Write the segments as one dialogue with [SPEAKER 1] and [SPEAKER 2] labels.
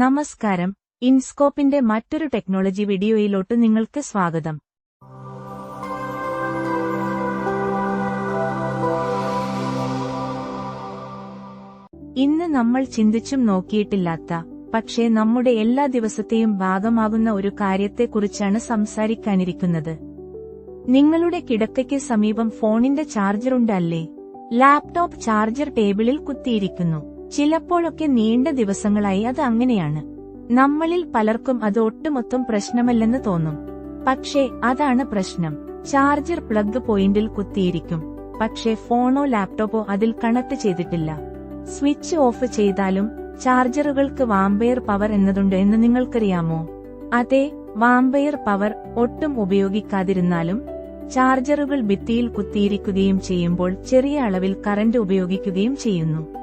[SPEAKER 1] നമസ്കാരം. ഇൻസ്കോപ്പിന്റെ മറ്റൊരു ടെക്നോളജി വീഡിയോയിലോട്ട് നിങ്ങൾക്ക് സ്വാഗതം. ഇന്ന് നമ്മൾ ചിന്തിച്ചും നോക്കിയിട്ടില്ലാത്ത പക്ഷേ നമ്മുടെ എല്ലാ ദിവസത്തെയും ഭാഗമാകുന്ന ഒരു കാര്യത്തെക്കുറിച്ചാണ് സംസാരിക്കാനിരിക്കുന്നത്. നിങ്ങളുടെ കിടക്കയ്ക്ക് സമീപം ഫോണിന്റെ ചാർജർ അല്ലേ ലാപ്ടോപ്പ് ചാർജർ ടേബിളിൽ കുത്തിയിരിക്കുന്നു. ചിലപ്പോഴൊക്കെ നീണ്ട ദിവസങ്ങളായി അത് അങ്ങനെയാണ്. നമ്മളിൽ പലർക്കും അത് ഒട്ടുമൊത്തം പ്രശ്നമല്ലെന്ന് തോന്നും. പക്ഷേ അതാണ് പ്രശ്നം. ചാർജർ പ്ലഗ് പോയിന്റിൽ കുത്തിയിരിക്കും. പക്ഷേ ഫോണോ ലാപ്ടോപ്പോ അതിൽ കണക്ട് ചെയ്തിട്ടില്ല. സ്വിച്ച് ഓഫ് ചെയ്താലും ചാർജറുകൾക്ക് വാമ്പയർ പവർ എന്നതുണ്ട് എന്ന് നിങ്ങൾക്കറിയാമോ? അതെ വാമ്പയർ പവർ ഒട്ടും ഉപയോഗിക്കാതിരുന്നാലും ചാർജറുകൾ ഭിത്തിയിൽ കുത്തിയിരിക്കുകയും ചെയ്യുമ്പോൾ ചെറിയ അളവിൽ കറന്റ് ഉപയോഗിക്കുകയും ചെയ്യുന്നു.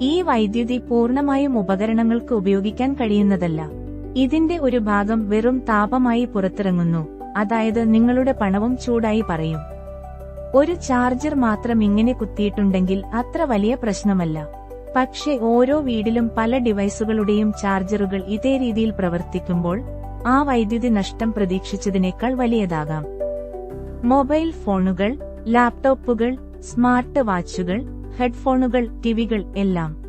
[SPEAKER 1] ഈ വൈദ്യുതി പൂർണമായും ഉപകരണങ്ങൾക്ക് ഉപയോഗിക്കാൻ കഴിയുന്നതല്ല. ഇതിന്റെ ഒരു ഭാഗം വെറും താപമായി പുറത്തിറങ്ങുന്നു. അതായത് നിങ്ങളുടെ പണവും ചൂടായി പറയും. ഒരു ചാർജർ മാത്രം ഇങ്ങനെ കുത്തിയിട്ടുണ്ടെങ്കിൽ അത്ര വലിയ പ്രശ്നമല്ല. പക്ഷെ ഓരോ വീടിലും പല ഡിവൈസുകളുടെയും ചാർജറുകൾ ഇതേ രീതിയിൽ പ്രവർത്തിക്കുമ്പോൾ ആ വൈദ്യുതി നഷ്ടം പ്രതീക്ഷിച്ചതിനേക്കാൾ വലിയതാകാം. മൊബൈൽ ഫോണുകൾ ലാപ്ടോപ്പുകൾ സ്മാർട്ട് വാച്ചുകൾ ഹെഡ്ഫോണുകൾ ടിവികൾ എല്ലാം.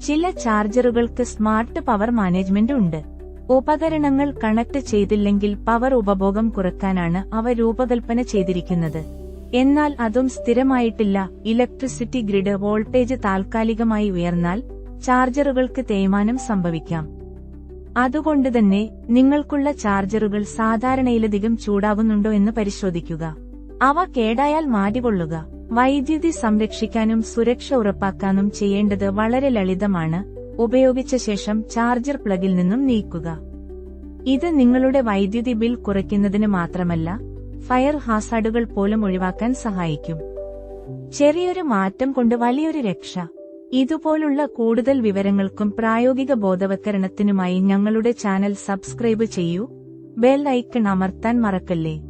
[SPEAKER 1] ചില ചാർജറുകൾക്ക് സ്മാർട്ട് പവർ മാനേജ്മെന്റ് ഉണ്ട്. ഉപകരണങ്ങൾ കണക്ട് ചെയ്തില്ലെങ്കിൽ പവർ ഉപഭോഗം കുറയ്ക്കാനാണ് അവ രൂപകൽപ്പന ചെയ്തിരിക്കുന്നത്. എന്നാൽ അതും സ്ഥിരമായിട്ടില്ല. ഇലക്ട്രിസിറ്റി ഗ്രിഡ് വോൾട്ടേജ് താൽക്കാലികമായി ഉയർന്നാൽ ചാർജറുകൾക്ക് തേയ്മാനം സംഭവിക്കാം. അതുകൊണ്ട് തന്നെ നിങ്ങൾക്കുള്ള ചാർജറുകൾ സാധാരണയിലധികം ചൂടാകുന്നുണ്ടോ എന്ന് പരിശോധിക്കുക. അവ കേടായാൽ മാറ്റിക്കൊള്ളുക. വൈദ്യുതി സംരക്ഷിക്കാനും സുരക്ഷ ഉറപ്പാക്കാനും ചെയ്യേണ്ടത് വളരെ ലളിതമാണ്. ഉപയോഗിച്ച ശേഷം ചാർജർ പ്ലഗിൽ നിന്നും നീക്കുക. ഇത് നിങ്ങളുടെ വൈദ്യുതി ബിൽ കുറയ്ക്കുന്നതിന് മാത്രമല്ല ഫയർ ഹാസാർഡുകൾ പോലും ഒഴിവാക്കാൻ സഹായിക്കും. ചെറിയൊരു മാറ്റം കൊണ്ട് വലിയൊരു രക്ഷ. ഇതുപോലുള്ള കൂടുതൽ വിവരങ്ങൾക്കും പ്രായോഗിക ബോധവൽക്കരണത്തിനുമായി ഞങ്ങളുടെ ചാനൽ സബ്സ്ക്രൈബ് ചെയ്യൂ. ബെൽ ഐക്കൺ അമർത്താൻ മറക്കല്ലേ?